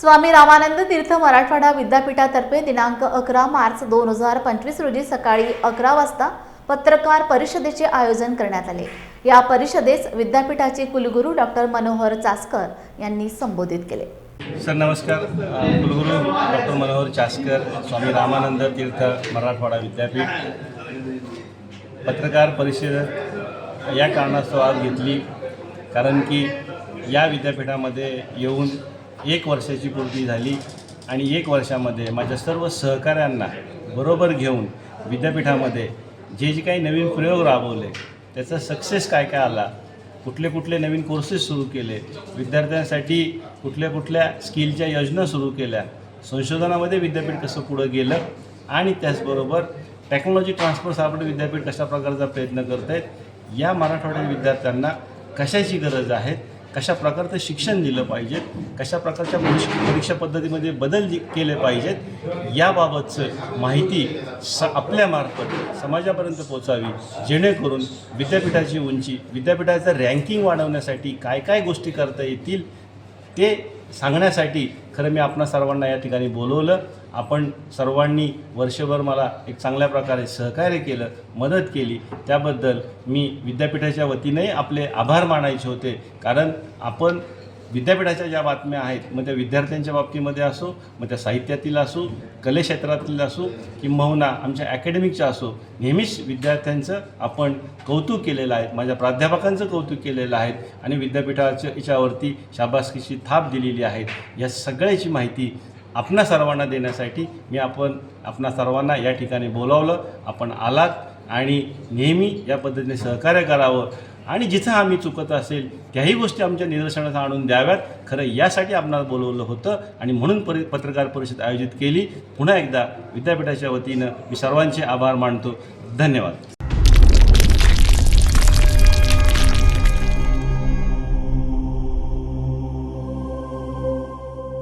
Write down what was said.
स्वामी रामानंद तीर्थ मराठवाडा विद्यापीठातर्फे दिनांक अकरा मार्च दोन हजार पंचवीस रोजी सकाळी अकरा वाजता पत्रकार परिषदेचे आयोजन करण्यात आले. या परिषदेस विद्यापीठाचे कुलगुरू डॉक्टर मनोहर चासकर यांनी संबोधित केले. सर नमस्कार. कुलगुरू डॉक्टर मनोहर चासकर स्वामी रामानंद तीर्थ मराठवाडा विद्यापीठ. पत्रकार परिषद या कारणास्तव आज घेतली कारण की या विद्यापीठामध्ये येऊन एक वर्षाची पूर्ती झाली आणि एक वर्षामध्ये माझ्या सर्व सहकाऱ्यांना बरोबर घेऊन विद्यापीठामध्ये जे जे काही नवीन प्रयोग राबवले त्याचा सक्सेस काय काय आला कुठले कुठले नवीन कोर्सेस सुरू केले विद्यार्थ्यांसाठी कुठल्या कुठल्या स्किलच्या योजना सुरू केल्या संशोधनामध्ये विद्यापीठ कसं पुढं गेलं आणि त्याचबरोबर टेक्नॉलॉजी ट्रान्सफरसाठी विद्यापीठ कशा प्रकारचा प्रयत्न करत आहेत या मराठवाड्यातील विद्यार्थ्यांना कशाची गरज आहे कशा प्रकारचं शिक्षण दिलं पाहिजे कशा प्रकारच्या परीक्षा परीक्षा पद्धतीमध्ये बदल दि- केले पाहिजेत याबाबतचं माहिती स आपल्यामार्फत समाजापर्यंत पोचावी जेणेकरून विद्यापीठाची उंची विद्यापीठाचं रँकिंग वाढवण्यासाठी काय काय गोष्टी करता येतील ते सांगण्यासाठी खरं मी आपणा सर्वांना या ठिकाणी बोलवलं. आपण सर्वांनी वर्षभर मला एक चांगल्या प्रकारे सहकार्य केलं मदत केली. त्याबद्दल मी विद्यापीठाच्या वतीनेही आपले आभार मानायचे होते. कारण आपण विद्यापीठाच्या ज्या बातम्या आहेत मग त्या विद्यार्थ्यांच्या बाबतीमध्ये असो मग त्या साहित्यातील असो कलेक्षेत्रातील असो किंबहुना आमच्या अकॅडमिकच्या असो नेहमीच विद्यार्थ्यांचं आपण कौतुक केलेलं आहे. माझ्या प्राध्यापकांचं कौतुक केलेलं आहे आणि विद्यापीठाच्या याच्यावरती शाबासकीची थाप दिलेली आहे. या सगळ्याची माहिती आपणा सर्वांना देण्यासाठी मी आपण आपणा सर्वांना या ठिकाणी बोलावलं. आपण आलात. आणि नेहमी या पद्धतीने सहकार्य करावं. आणि जिथं आम्ही चुकत असेल त्याही गोष्टी आमच्या निदर्शनास आणून द्याव्यात. खरं यासाठी आपणाला बोलवलं होतं आणि म्हणून परि पत्रकार परिषद आयोजित केली. पुन्हा एकदा विद्यापीठाच्या वतीनं मी सर्वांचे आभार मानतो. धन्यवाद.